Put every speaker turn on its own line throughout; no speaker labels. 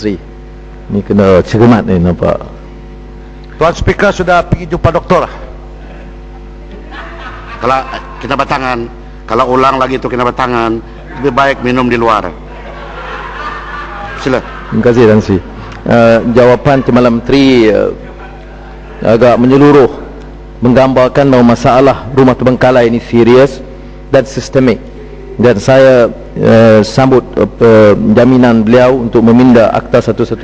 Sri. Ni kena cermat ni nampak.
Tuan Speaker sudah pergi jumpa doktor. Kalau kita bertangan, kalau ulang lagi itu kena bertangan, lebih baik minum di luar. Sila.
Terima kasih Tan Sri. Uh, jawapan Timbalan Menteri uh, agak menyeluruh menggambarkan bahawa masalah rumah terbengkalai ini serius dan sistemik dan saya uh, sambut uh, jaminan beliau untuk meminda Akta 118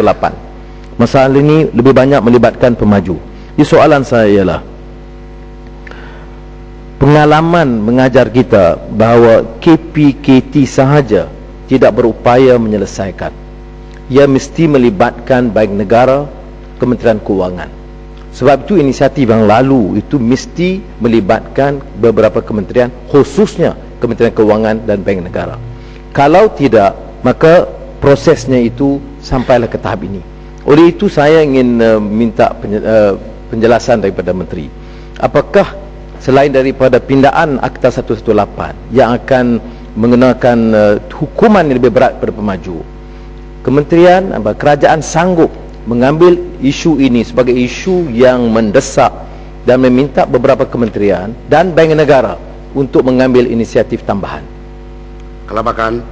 masalah ini lebih banyak melibatkan pemaju. Jadi soalan saya ialah pengalaman mengajar kita bahawa KPKT sahaja tidak berupaya menyelesaikan. Ia mesti melibatkan baik negara, Kementerian Keuangan. Sebab itu inisiatif yang lalu itu mesti melibatkan beberapa kementerian khususnya Kementerian Keuangan dan Bank Negara. Kalau tidak, maka prosesnya itu sampailah ke tahap ini. Oleh itu saya ingin uh, minta uh, penjelasan daripada menteri. Apakah selain daripada pindaan Akta 118 yang akan mengenakan uh, hukuman yang lebih berat pada pemaju, kementerian kerajaan sanggup mengambil isu ini sebagai isu yang mendesak dan meminta beberapa kementerian dan bank negara untuk mengambil inisiatif tambahan.
Kalau bahkan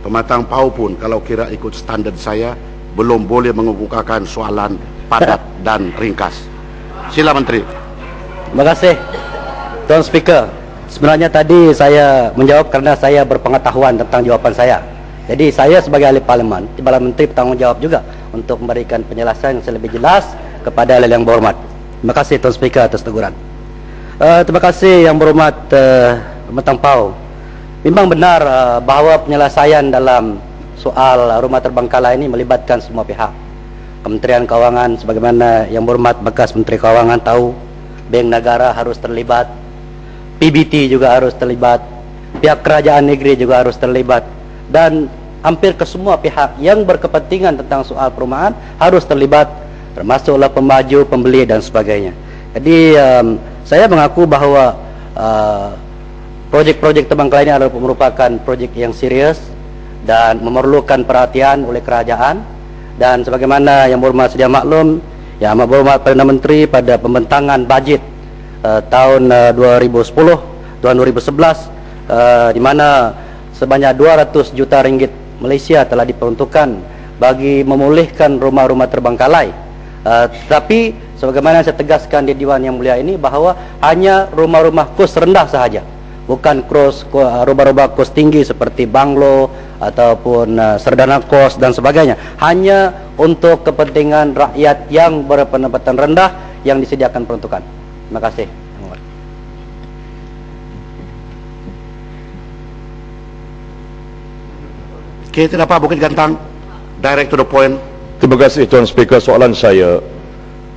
pematang PAU pun kalau kira ikut standard saya belum boleh mengemukakan soalan padat dan ringkas. Sila Menteri.
Terima kasih. Tuan Speaker, sebenarnya tadi saya menjawab kerana saya berpengetahuan tentang jawapan saya. Jadi saya sebagai ahli parlimen, Timbalan Menteri bertanggungjawab juga untuk memberikan penjelasan yang lebih jelas kepada ahli yang berhormat. Terima kasih Tuan Speaker atas teguran. Uh, terima kasih yang berhormat uh, Pematang Pau. Memang benar uh, bahawa penyelesaian dalam soal rumah terbengkalai ini melibatkan semua pihak. Kementerian Keuangan sebagaimana yang berhormat bekas Menteri Keuangan tahu, Bank Negara harus terlibat, PBT juga harus terlibat, pihak kerajaan negeri juga harus terlibat dan hampir ke semua pihak yang berkepentingan tentang soal perumahan harus terlibat termasuklah pemaju, pembeli dan sebagainya. Jadi um, saya mengaku bahawa uh, projek-projek terbengkalai ini adalah merupakan projek yang serius dan memerlukan perhatian oleh kerajaan dan sebagaimana yang berhormat sedia maklum yang amat berhormat Perdana Menteri pada pembentangan bajet uh, tahun uh, 2010 tahun 2011 uh, di mana sebanyak 200 juta ringgit Malaysia telah diperuntukkan bagi memulihkan rumah-rumah terbengkalai. Uh, tetapi sebagaimana saya tegaskan di Dewan Yang Mulia ini bahawa hanya rumah-rumah kos rendah sahaja. Bukan kos rumah-rumah kos tinggi seperti banglo ataupun uh, serdana kos dan sebagainya. Hanya untuk kepentingan rakyat yang berpendapatan rendah yang disediakan peruntukan. Terima kasih.
Okey, tidak apa Bukit Gantang. Direct to the point.
Terima kasih Tuan Speaker. Soalan saya,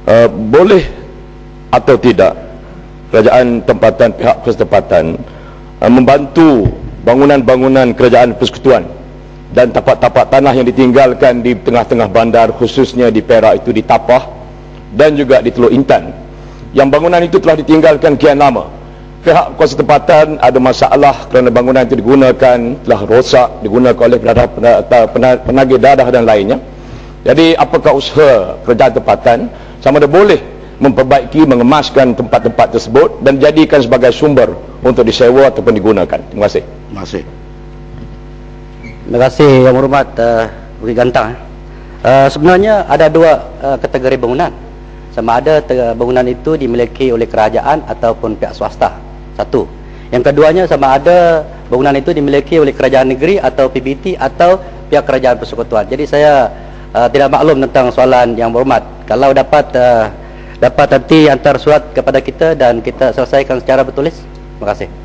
uh, boleh atau tidak kerajaan tempatan pihak persempatan uh, membantu bangunan-bangunan kerajaan persekutuan dan tapak-tapak tanah yang ditinggalkan di tengah-tengah bandar khususnya di Perak itu di Tapah dan juga di Teluk Intan? Yang bangunan itu telah ditinggalkan kian lama. Pihak kuasa tempatan ada masalah kerana bangunan itu digunakan telah rosak digunakan oleh penagih dadah dan lainnya jadi apakah usaha kerajaan tempatan sama ada boleh memperbaiki mengemaskan tempat-tempat tersebut dan jadikan sebagai sumber untuk disewa ataupun digunakan? Terima kasih.
Terima kasih.
Terima kasih yang hormat. Uh, Bukit Gantang uh, sebenarnya ada dua uh, kategori bangunan. Sama ada bangunan itu dimiliki oleh kerajaan ataupun pihak swasta. Satu. Yang keduanya sama ada bangunan itu dimiliki oleh kerajaan negeri atau PBT atau pihak kerajaan persekutuan. Jadi saya uh, tidak maklum tentang soalan yang berhormat. Kalau dapat uh, dapat nanti hantar surat kepada kita dan kita selesaikan secara bertulis. Terima kasih.